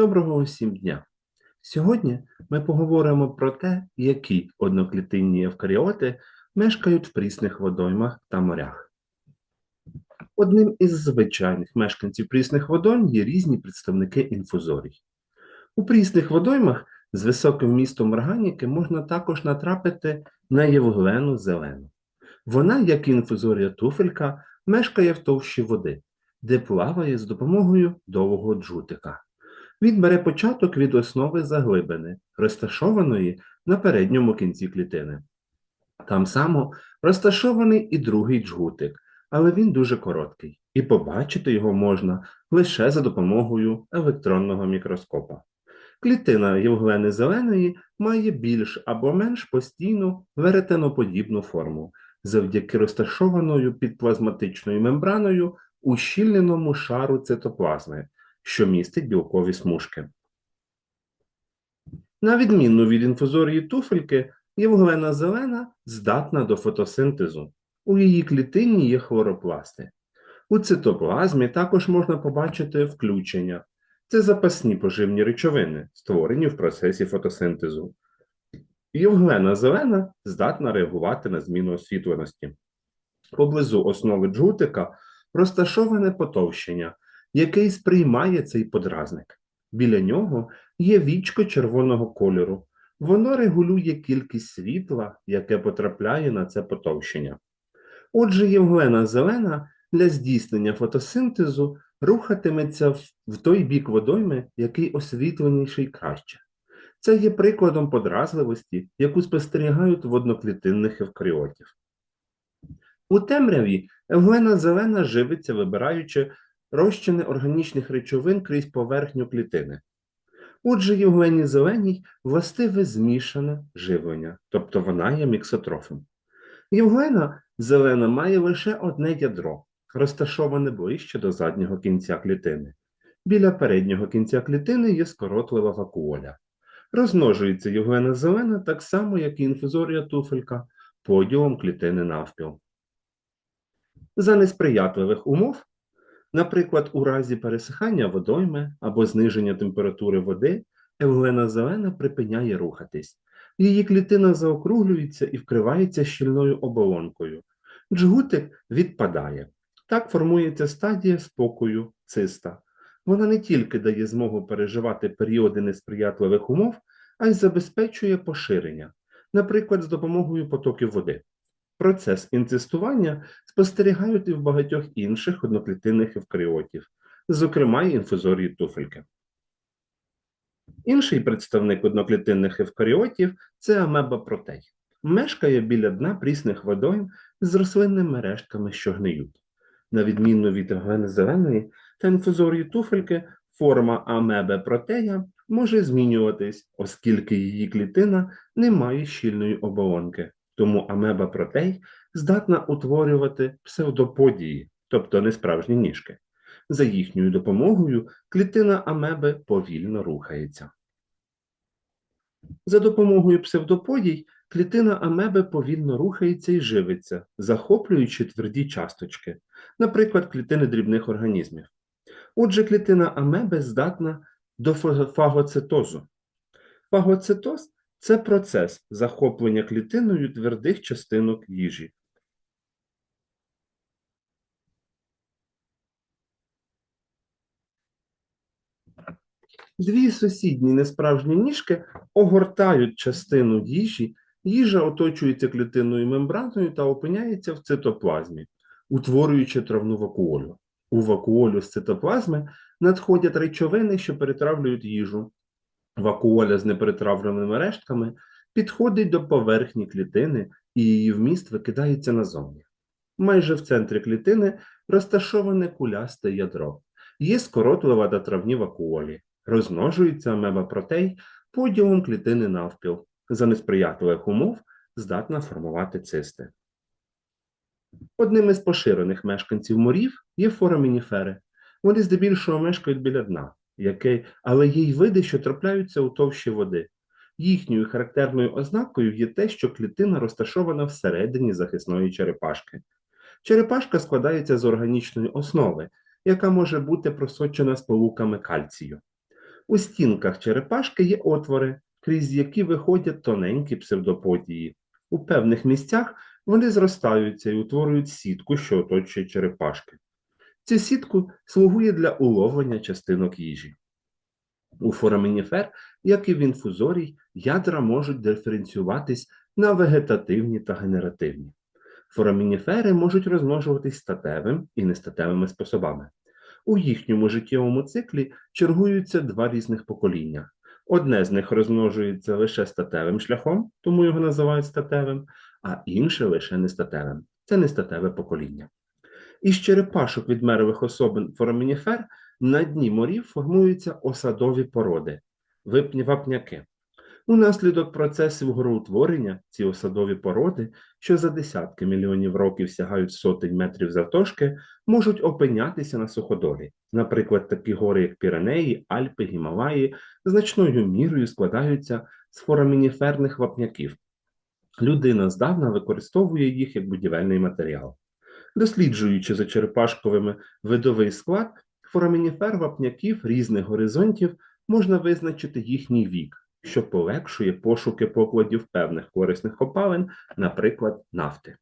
Доброго усім дня! Сьогодні ми поговоримо про те, які одноклітинні евкаріоти мешкають в прісних водоймах та морях. Одним із звичайних мешканців прісних водойм є різні представники інфузорій. У прісних водоймах з високим вмістом органіки можна також натрапити на євглену зелену. Вона, як і інфузорія туфелька, мешкає в товщі води, де плаває з допомогою довгого джутика. Він бере початок від основи заглибини, розташованої на передньому кінці клітини. Там само розташований і другий джгутик, але він дуже короткий, і побачити його можна лише за допомогою електронного мікроскопа. Клітина євглени зеленої має більш або менш постійну веретеноподібну форму, завдяки розташованою під плазматичною мембраною ущільненому шару цитоплазми, що містить білкові смужки. На відміну від інфузорії туфельки, євглена зелена здатна до фотосинтезу. У її клітині є хлоропласти. У цитоплазмі також можна побачити включення. Це запасні поживні речовини, створені в процесі фотосинтезу. Євглена зелена здатна реагувати на зміну освітленості. Поблизу основи джутика розташоване потовщення, який сприймає цей подразник. Біля нього є вічко червоного кольору. Воно регулює кількість світла, яке потрапляє на це потовщення. Отже, євглена зелена для здійснення фотосинтезу рухатиметься в, той бік водойми, який освітленіший краще. Це є прикладом подразливості, яку спостерігають в одноклітинних евкаріотів. У темряві евглена зелена живиться, вибираючи розчини органічних речовин крізь поверхню клітини. Отже, євглені зеленій властиве змішане живлення, тобто вона є міксотрофом. Євглена зелена має лише одне ядро, розташоване ближче до заднього кінця клітини. Біля переднього кінця клітини є скоротлива вакуоля. Розмножується євглена зелена так само, як і інфузорія туфелька, поділом клітини навпіл. За несприятливих умов Наприклад, у разі пересихання водойми або зниження температури води евглена зелена припиняє рухатись. Її клітина заокруглюється і вкривається щільною оболонкою. Джгутик відпадає. Так формується стадія спокою циста. Вона не тільки дає змогу переживати періоди несприятливих умов, а й забезпечує поширення, наприклад, з допомогою потоків води. Процес інцестування спостерігають і в багатьох інших одноклітинних евкаріотів, зокрема й інфузорії туфельки. Інший представник одноклітинних евкаріотів це амеба протей. Мешкає біля дна прісних водойм з рослинними рештками, що гниють. На відміну від зеленої та інфузорії туфельки, форма амеби протея може змінюватись, оскільки її клітина не має щільної оболонки. Тому амеба протей здатна утворювати псевдоподії, тобто несправжні ніжки. За їхньою допомогою клітина амеби повільно рухається. За допомогою псевдоподій клітина амеби повільно рухається і живиться, захоплюючи тверді часточки, наприклад, клітини дрібних організмів. Отже, клітина амеби здатна до фагоцитозу. Фагоцитоз це процес захоплення клітиною твердих частинок їжі. Дві сусідні несправжні ніжки огортають частину їжі, їжа оточується клітинною мембраною та опиняється в цитоплазмі, утворюючи травну вакуолю. У вакуолю з цитоплазми надходять речовини, що перетравлюють їжу, вакуоля з неперетравленими рештками підходить до поверхні клітини і її вміст викидається назовні. Майже в центрі клітини розташоване кулясте ядро, є скоротлива та травні вакуолі, розмножується амебапротей поділом клітини навпіл, за несприятливих умов здатна формувати цисти. Одним із поширених мешканців морів є форамініфери. Вони здебільшого мешкають біля дна, який, але є й види, що трапляються у товщі води. Їхньою характерною ознакою є те, що клітина розташована всередині захисної черепашки. Черепашка складається з органічної основи, яка може бути просочена сполуками кальцію. У стінках черепашки є отвори, крізь які виходять тоненькі псевдоподії. У певних місцях вони зростаються і утворюють сітку, що оточує черепашки. Ця сітку слугує для уловлення частинок їжі. У форамініфер, як і в інфузорій, ядра можуть диференціюватись на вегетативні та генеративні. Форамініфери можуть розмножуватись статевим і нестатевими способами. У їхньому життєвому циклі чергуються два різних покоління. Одне з них розмножується лише статевим шляхом, тому його називають статевим, а інше лише нестатевим. Це нестатеве покоління. Із черепашок відмерлих особин форамініфер на дні морів формуються осадові породи вапняки. Унаслідок процесів гороутворення ці осадові породи, що за десятки мільйонів років сягають сотень метрів завтовшки, можуть опинятися на суходолі. Наприклад, такі гори, як Піренеї, Альпи, Гімалаї, значною мірою складаються з форамініферних вапняків. Людина здавна використовує їх як будівельний матеріал. Досліджуючи за черепашковими видовий склад, форамініфер вапняків різних горизонтів можна визначити їхній вік, що полегшує пошуки покладів певних корисних опалень, наприклад, нафти.